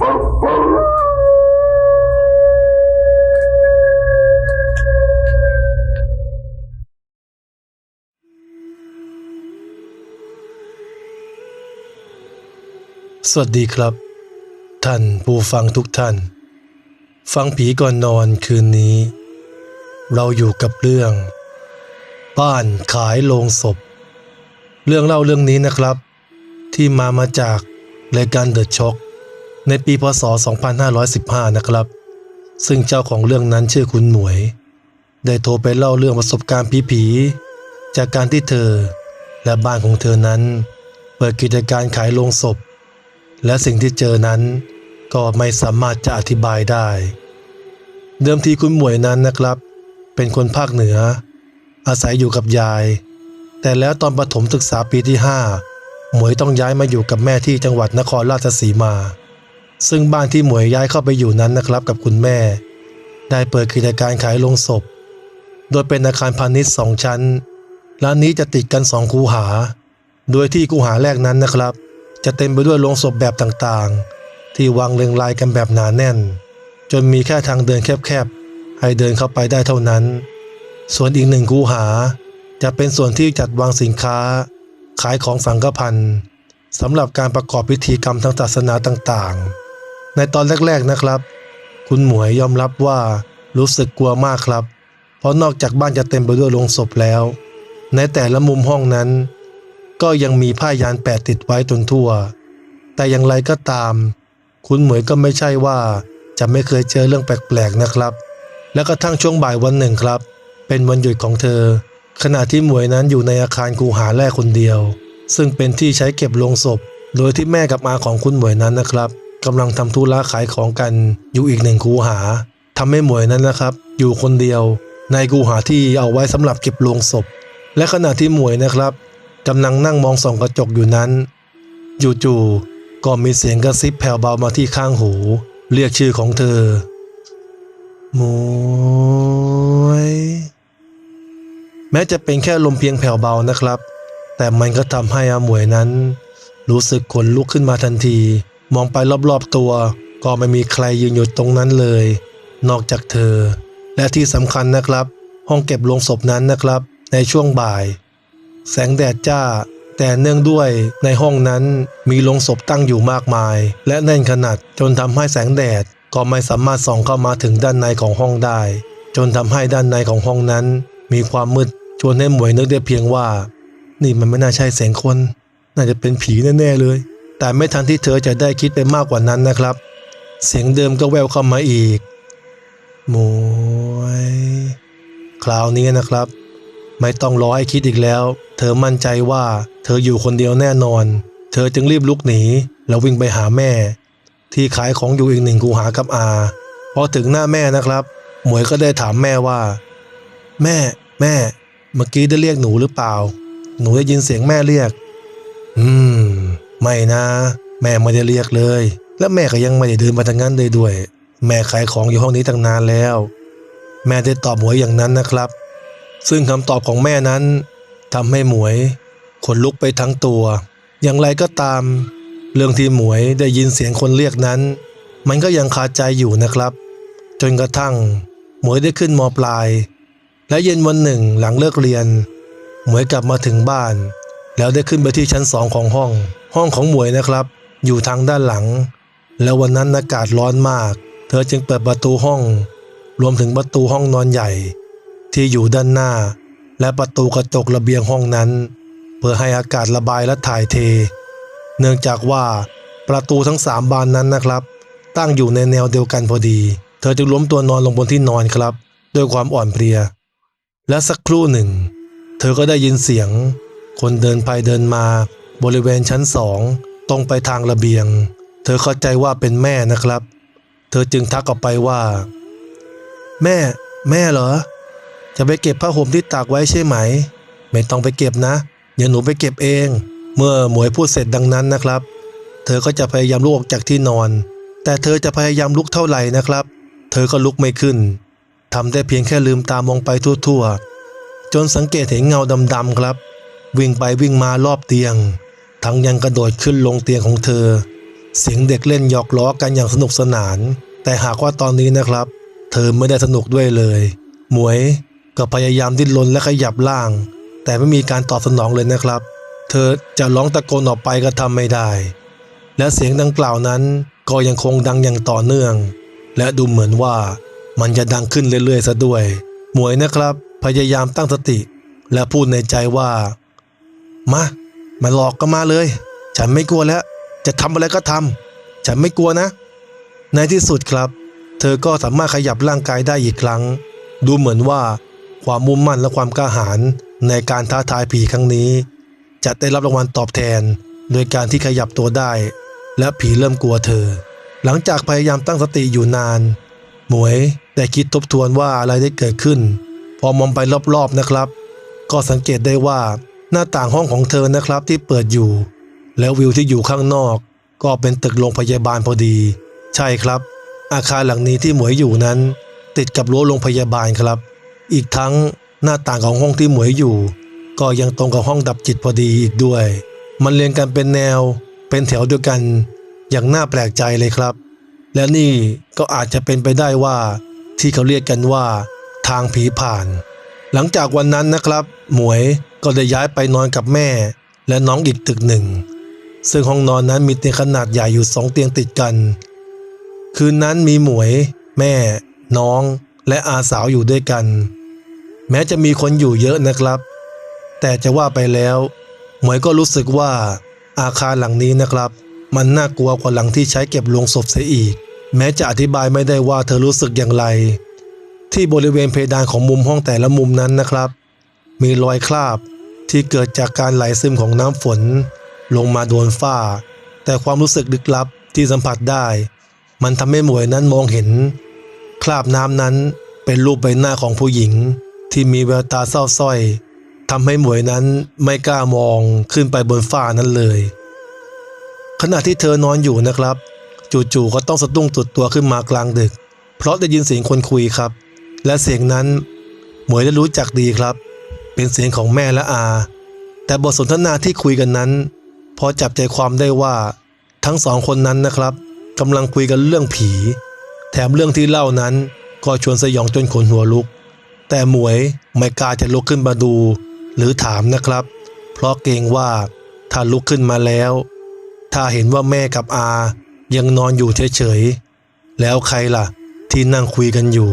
สวัสดีครับ ท่านผู้ฟังทุกท่าน ฟังผีก่อนนอนคืนนี้ เราอยู่กับเรื่อง บ้านขายโลงศพ เรื่องเล่าเรื่องนี้นะครับ ที่มามาจากรายการเดอะช็อค ในปีพศ 2515 นะครับ ซึ่งเจ้าของเรื่องนั้นชื่อคุณหมวย ได้โทรไปเล่าเรื่องประสบการณ์ผีๆจากการที่เธอและบ้านของเธอนั้น เปิดกิจการขายโลงศพ และสิ่งที่เจอนั้นก็ไม่สามารถจะอธิบายได้ เดิมทีคุณหมวยนั้นนะครับ เป็นคนภาคเหนือ อาศัยอยู่กับยาย แต่แล้วตอนประถมศึกษาปีที่ 5 หมวยต้องย้ายมาอยู่กับแม่ที่จังหวัดนครราชสีมา ซึ่งบ้านที่หมวยย้ายเข้าไปอยู่นั้นนะครับกับคุณแม่ ได้เปิดกิจการขายโลงศพ โดยเป็นอาคารพาณิชย์สองชั้น ร้านนี้จะติดกันสองคูหา โดยที่คูหาแรกนั้นนะครับ จะเต็มไปด้วยโลงศพแบบต่างๆ ที่วางเรียงรายกันแบบหนาแน่น จนมีแค่ทางเดินแคบๆ ให้เดินเข้าไปได้เท่านั้น ส่วนอีกหนึ่งคูหา จะเป็นส่วนที่จัดวางสินค้า ขายของสังฆพันธ์สำหรับการประกอบพิธีกรรมทางศาสนาต่างๆ ในตอนแรกๆนะครับ คุณหมวยยอมรับว่ารู้สึกกลัวมากครับ เพราะนอกจากบ้านจะเต็มไปด้วยโลงศพแล้ว ในแต่ละมุมห้องนั้น ก็ยังมีผ้ายานแปะติดไว้จนทั่ว แต่อย่างไรก็ตาม คุณหมวยก็ไม่ใช่ว่าจะไม่เคยเจอเรื่องแปลกๆนะครับ แล้วก็ทั้งช่วงบ่ายวันหนึ่งครับ เป็นวันหยุดของเธอ ขณะที่หมวยนั้นอยู่ในอาคารคูหาแรกคนเดียว ซึ่งเป็นที่ใช้เก็บโลงศพ โดยที่แม่กับอาของคุณหมวยนั้นนะครับ กำลังทำธุระขายของกันอยู่อีกหนึ่งคูหาทำให้หมวยนั้นนะครับ อยู่คนเดียว ในคูหาที่เอาไว้สำหรับเก็บโลงศพ และขณะที่หมวยนะครับกำลังนั่งมองส่องกระจกอยู่นั้นจู่ๆก็มีเสียงกระซิบแผ่วเบามาที่ข้างหู เรียกชื่อของเธอหมวยแม้จะเป็นแค่ลมเพียงแผ่วเบานะครับ แต่มันก็ทำให้อาหมวยนั้น รู้สึกขนลุกขึ้นมาทันที มองไปรอบๆตัว ก็ไม่มีใครยืนอยู่ตรงนั้นเลย นอกจากเธอ และที่สำคัญนะครับ ห้องเก็บโลงศพนั้นนะครับ ในช่วงบ่าย แสงแดดจ้า แต่เนื่องด้วยในห้องนั้นมีโลงศพตั้งอยู่มากมาย และแน่นขนาดจนทำให้แสงแดดก็ไม่สามารถส่องเข้ามาถึงด้านในของห้องได้ จนทำให้ด้านในของห้องนั้น มีความมืดชวนให้หมวยนึกได้เพียงว่า นี่มันไม่น่าใช่เสียงคน น่าจะเป็นผีแน่ๆเลย แต่ไม่ทันที่เธอจะได้คิดไปมากกว่านั้นนะครับ เสียงเดิมก็แววเข้ามาอีกหมวยคราวนี้นะครับ ไม่ต้องรอให้คิดอีกแล้ว เธอมั่นใจว่า เธออยู่คนเดียวแน่นอน เธอจึงรีบลุกหนี แล้ววิ่งไปหาแม่ ที่ขายของอยู่อีกหนึ่งกูหากับอาพอถึงหน้าแม่นะครับ หมวยก็ได้ถามแม่ว่า แม่ แม่ เมื่อกี้ได้เรียกหนูหรือเปล่า หนูได้ยินเสียงแม่เรียก อืม ไม่นะ แม่ไม่ได้เรียกเลย และแม่ก็ยังไม่ได้เดินมาทางนั้นเลยด้วย แม่ขายของอยู่ห้องนี้ตั้งนานแล้ว แม่ได้ตอบหมวยอย่างนั้นนะครับ ซึ่งคำตอบของแม่นั้นทำให้หมวยขนลุกไปทั้งตัว อย่างไรก็ตาม เรื่องที่หมวยได้ยินเสียงคนเรียกนั้น มันก็ยังคาใจอยู่นะครับ จนกระทั่ง หมวยได้ขึ้นมปลาย และเย็นวันหนึ่งหลังเลิกเรียน หมวยกลับมาถึงบ้าน แล้วได้ขึ้นไปที่ชั้นสองของห้อง ห้องของหมวยนะครับ อยู่ทางด้านหลัง แล้ววันนั้นอากาศร้อนมาก เธอจึงเปิดประตูห้อง รวมถึงประตูห้องนอนใหญ่ ที่อยู่ด้านหน้า และประตูกระจกระเบียงห้องนั้น เพื่อให้อากาศระบายและถ่ายเท เนื่องจากว่าประตูทั้งสามบานนั้นนะครับ ตั้งอยู่ในแนวเดียวกันพอดี เธอจึงล้มตัวนอนลงบนที่นอนครับ ด้วยความอ่อนเพลีย และสักครู่หนึ่ง เธอก็ได้ยินเสียง คนเดินไปเดินมา บริเวณชั้นสองตรงไปทางระเบียง เธอเข้าใจว่าเป็นแม่นะครับ เธอจึงทักออกไปว่า แม่ แม่เหรอ จะไปเก็บผ้าห่มที่ตากไว้ใช่ไหม ไม่ต้องไปเก็บนะ เดี๋ยวหนูไปเก็บเอง เมื่อหมวยพูดเสร็จดังนั้นนะครับ เธอก็จะพยายามลุกออกจากที่นอน แต่เธอจะพยายามลุกเท่าไหร่นะครับ เธอก็ลุกไม่ขึ้นทำได้เพียงแค่ลืมตามองไปทั่วๆ จนสังเกตเห็นเงาดำๆครับ วิ่งไปวิ่งมารอบเตียง ทั้งยังกระโดดขึ้นลงเตียงของเธอ เสียงเด็กเล่นหยอกล้อกันอย่างสนุกสนาน แต่หากว่าตอนนี้นะครับ เธอไม่ได้สนุกด้วยเลย หมวยก็พยายามดิ้นรนและขยับร่าง แต่ไม่มีการตอบสนองเลยนะครับ เธอจะร้องตะโกนออกไปก็ทำไม่ได้ และเสียงดังกล่าวนั้นก็ยังคงดังอย่างต่อเนื่อง และดูเหมือนว่ามันจะดังขึ้นเรื่อยๆซะด้วย หมวยนะครับ พยายามตั้งสติ และพูดในใจว่า มา มาหลอกก็มาเลย ฉันไม่กลัวแล้ว จะทำอะไรก็ทำฉันไม่กลัวนะ ในที่สุดครับ เธอก็สามารถขยับร่างกายได้อีกครั้ง ดูเหมือนว่าความมุ่งมั่นและความกล้าหาญในการท้าทายผีครั้งนี้ จะได้รับรางวัลตอบแทน โดยการที่ขยับตัวได้ และผีเริ่มกลัวเธอ หลังจากพยายามตั้งสติอยู่นาน หมวยได้คิดทบทวนว่าอะไรได้เกิดขึ้น พอมองไปรอบๆนะครับ ก็สังเกตได้ว่า หน้าต่างห้องของเธอนะครับที่เปิดอยู่ แล้ววิวที่อยู่ข้างนอก ก็เป็นตึกโรงพยาบาลพอดี ใช่ครับ อาคารหลังนี้ที่หมวยอยู่นั้น ติดกับรั้วโรงพยาบาลครับ อีกทั้งหน้าต่างของห้องที่หมวยอยู่ ก็ยังตรงกับห้องดับจิตพอดีอีกด้วย มันเรียงกันเป็นแนว เป็นแถวเดียวกัน อย่างน่าแปลกใจเลยครับ และนี่ก็อาจจะเป็นไปได้ว่าที่เขาเรียกกันว่า ทางผีผ่าน หลังจากวันนั้นนะครับ หมวยก็ได้ย้ายไปนอนกับแม่ และน้องอีกตึกหนึ่ง ซึ่งห้องนอนนั้นมีเตียงขนาดใหญ่อยู่สองเตียงติดกัน คืนนั้นมีหมวย แม่ น้องและอาสาวอยู่ด้วยกัน แม้จะมีคนอยู่เยอะนะครับ แต่จะว่าไปแล้ว หมวยก็รู้สึกว่าอาคารหลังนี้นะครับ มันน่ากลัวกว่าหลังที่ใช้เก็บลงศพเสียอีก แม้จะอธิบายไม่ได้ว่าเธอรู้สึกอย่างไร ที่บริเวณเพดานของมุมห้องแต่ละมุมนั้นนะครับ มีรอยคราบที่เกิดจากการไหลซึมของน้ำฝน ลงมาโดนฝ้า แต่ความรู้สึกลึกลับที่สัมผัสได้ มันทำให้หมวยนั้นมองเห็น คราบน้ำนั้นเป็นรูปใบหน้าของผู้หญิง ที่มีแววตาเศร้าสร้อยทำให้หมวยนั้นไม่กล้ามองขึ้นไปบนฝ้านั้นเลย ขณะที่เธอนอนอยู่นะครับ จู่ๆก็ต้องสะดุ้งตุดตัวขึ้นมากลางดึก เพราะได้ยินเสียงคนคุยครับ และเสียงนั้นเหมยได้รู้จักดีครับ เป็นเสียงของแม่และอา แต่บทสนทนาที่คุยกันนั้น พอจับใจความได้ว่าทั้งสองคนนั้นนะครับกำลังคุยกันเรื่องผี แถมเรื่องที่เล่านั้นก็ชวนสยองจนขนหัวลุก แต่หมวยไม่กล้าจะลุกขึ้นมาดู หรือถามนะครับ เพราะเกรงว่าถ้าลุกขึ้นมาแล้ว ถ้าเห็นว่าแม่กับอายังนอนอยู่เฉยๆแล้วใครล่ะ ที่นั่งคุยกันอยู่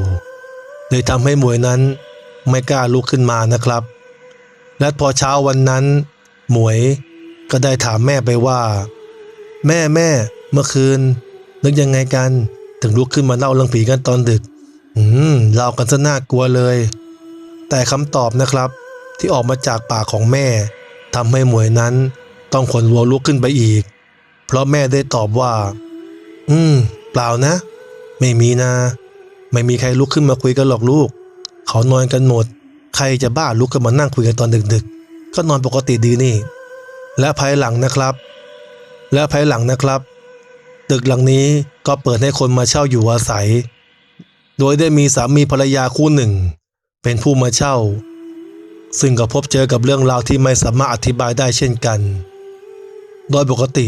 เลยทำให้หมวยนั้นไม่กล้าลุกขึ้นมานะครับ และพอเช้าวันนั้น หมวยก็ได้ถามแม่ไปว่า แม่แม่เมื่อคืน นึกยังไงกัน ถึงลุกขึ้นมาเล่าเรื่องผีกันตอนดึก อืมเล่ากันซะน่ากลัวเลย แต่คำตอบนะครับ ที่ออกมาจากปากของแม่ทำให้หมวยนั้นต้องขนวัวลุกขึ้นไปอีก เพราะแม่ได้ตอบว่า อืม เปล่านะ ไม่มีนะ ไม่มีใครลุกขึ้นมาคุยกันหรอกลูก เขานอนกันหมด ใครจะบ้าลุกขึ้นมานั่งคุยกันตอนดึกๆ ก็นอนปกติดีนี่ และภายหลังนะครับ และภายหลังนะครับ ตึกหลังนี้ก็เปิดให้คนมาเช่าอยู่อาศัย โดยได้มีสามีภรรยาคู่หนึ่ง เป็นผู้มาเช่า ซึ่งก็พบเจอกับเรื่องราวที่ไม่สามารถอธิบายได้เช่นกัน โดยปกติ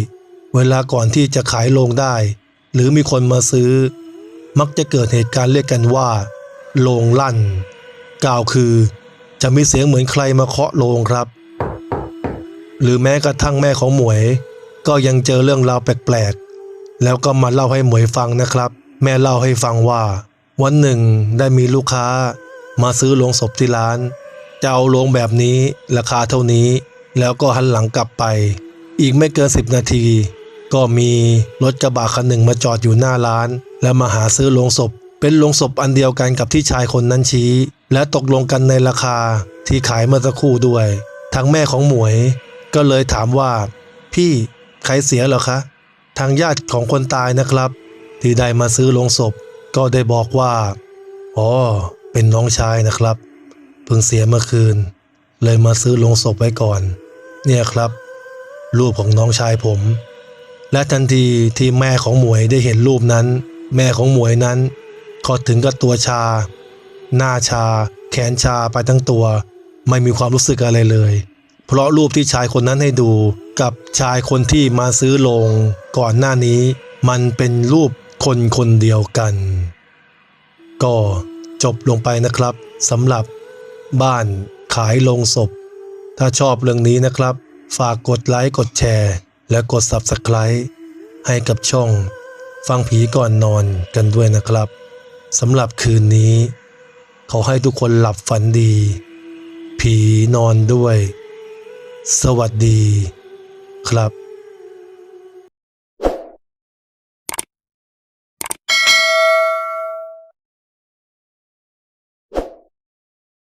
เวลาก่อนที่จะขายโรงได้ หรือมีคนมาซื้อ มักจะเกิดเหตุการณ์เรียกกันว่าโรงลั่น กล่าวคือจะมีเสียงเหมือนใครมาเคาะโรงครับ หรือแม้กระทั่งแม่ของหมวย ก็ยังเจอเรื่องราวแปลกๆ แล้วก็มาเล่าให้หมวยฟังนะครับ แม่เล่าให้ฟังว่า วันหนึ่งได้มีลูกค้า มาซื้อโลงศพที่ร้าน จะเอาโลงแบบนี้ราคาเท่านี้ แล้วก็หันหลังกลับไป อีกไม่เกินสิบนาที ก็มีรถกระบะคันหนึ่งมาจอดอยู่หน้าร้าน และมาหาซื้อโลงศพ เป็นโลงศพอันเดียวกันกับที่ชายคนนั้นชี้ และตกลงกันในราคาที่ขายเมื่อสักครู่ด้วย ทางแม่ของหมวย ก็เลยถามว่า พี่ใครเสียเหรอคะ ทางญาติของคนตายนะครับ ที่ได้มาซื้อโลงศพ ก็ได้บอกว่าอ๋อเป็นน้องชายนะครับเพิ่งเสียเมื่อคืน เลยมาซื้อโลงศพไว้ก่อน เนี่ยครับ รูปของน้องชายผม และทันทีที่แม่ของหมวยได้เห็นรูปนั้น แม่ของหมวยนั้นก็ถึงกับตัวชา หน้าชา แขนชาไปทั้งตัว ไม่มีความรู้สึกอะไรเลย เพราะรูปที่ชายคนนั้นให้ดูกับชายคนที่มาซื้อโลง ก่อนหน้านี้ มันเป็นรูปคนคนเดียวกัน ก็จบลงไปนะครับสำหรับบ้านขายโลงศพ ถ้าชอบเรื่องนี้นะครับ ฝากกดไลค์กดแชร์ และกด Subscribe ให้กับช่อง ฟังผีก่อนนอนกันด้วยนะครับสำหรับคืนนี้ ขอให้ทุกคนหลับฝันดี ผีนอนด้วย สวัสดีครับ